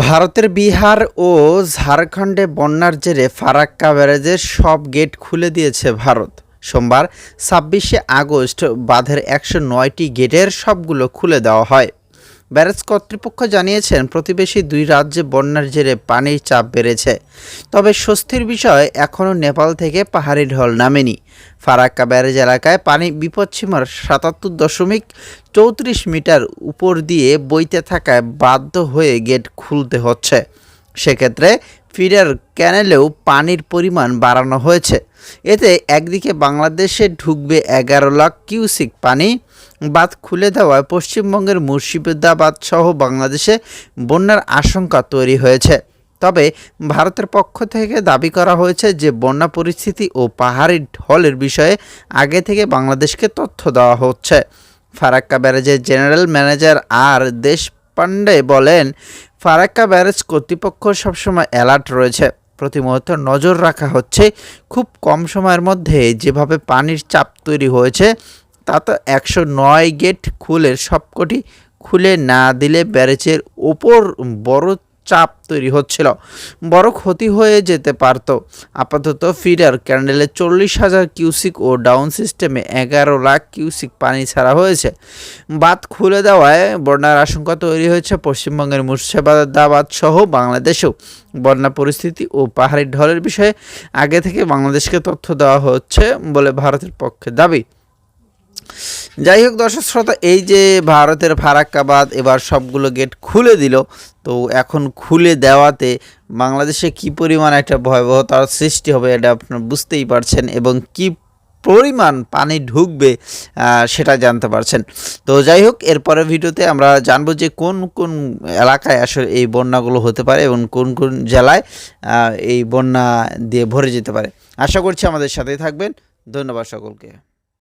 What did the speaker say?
ভারতের বিহার ও ঝাড়খণ্ডে বন্যার জেরে ফারাক্কা ব্যারেজের সব গেট খুলে দিয়েছে ভারত। সোমবার ছাব্বিশে আগস্ট বাঁধের একশো নয়টি গেটের সবগুলো খুলে দেওয়া হয়। ব্যারেজ কর্তৃপক্ষ জানিয়েছেন, প্রতিবেশী দুই রাজ্যে বন্যার জেরে পানির চাপ বেড়েছে। তবে স্বস্তির বিষয়, এখনও নেপাল থেকে পাহাড়ি ঢল নামেনি। ফারাক্কা ব্যারেজ এলাকায় পানি বিপদসীমার সাতাত্তর দশমিক চৌত্রিশ মিটার উপর দিয়ে বইতে থাকায় বাধ্য হয়ে গেট খুলতে হচ্ছে। সেক্ষেত্রে ফিডার ক্যানেলেও পানির পরিমাণ বাড়ানো হয়েছে। এতে একদিকে বাংলাদেশে ঢুকবে এগারো লাখ কিউসিক পানি, বাঁধ খুলে দেওয়ায় পশ্চিমবঙ্গের মুর্শিদাবাদ সহ বাংলাদেশে বন্যার আশঙ্কা তৈরি হয়েছে। তবে ভারতের পক্ষ থেকে দাবি করা হয়েছে যে বন্যা পরিস্থিতি ও পাহাড়ি ঢলের বিষয়ে আগে থেকে বাংলাদেশকে তথ্য দেওয়া হচ্ছে। ফারাক্কা ব্যারেজের জেনারেল ম্যানেজার আর দেশপান্ডে বলেন ফারাক্কা ব্যারেজ কর্তৃপক্ষ সবসময় অ্যালার্ট রয়েছে। প্রতি মুহূর্তে নজর রাখা হচ্ছে, খুব কম সময়ের মধ্যে যেভাবে পানির চাপ তৈরি হয়েছে, তা তো একশো নয় গেট খুলে সবকটি খুলে না দিলে ব্যারেজের ওপর বড় চাপ তৈরি হচ্ছিল। বড় ক্ষতি হয়ে যেতে পারত। আপাতত ফিডার ক্যান্ডেলে চল্লিশ হাজার কিউসিক ও ডাউন সিস্টেমে এগারো লাখ কিউসিক পানি ছাড়া হয়েছে। বাঁধ খুলে দেওয়ায় বন্যার আশঙ্কা তৈরি হয়েছে পশ্চিমবঙ্গের মুর্শিদাবাদ সহ বাংলাদেশেও। বন্যা পরিস্থিতি ও পাহাড়ি ঢলের বিষয়ে আগে থেকে বাংলাদেশকে তথ্য দেওয়া হচ্ছে বলে ভারতের পক্ষে দাবি। যাই হোক দর্শক শ্রোতা, এই যে ভারতের ফারাক্কাবাদ এবার সবগুলো গেট খুলে দিল, তো এখন খুলে দেওয়াতে বাংলাদেশে কি পরিমাণ একটা ভয়াবহতার সৃষ্টি হবে এটা আপনারা বুঝতেই পারছেন এবং কি পরিমাণ পানি ঢুকবে সেটা জানতে পারছেন। তো যাই হোক, এরপরের ভিডিওতে আমরা জানব যে কোন কোন এলাকায় আসলে এই বন্যাগুলো হতে পারে এবং কোন কোন জেলায় এই বন্যা দিয়ে ভরে যেতে পারে। আশা করছি আমাদের সাথেই থাকবেন। ধন্যবাদ সকলকে।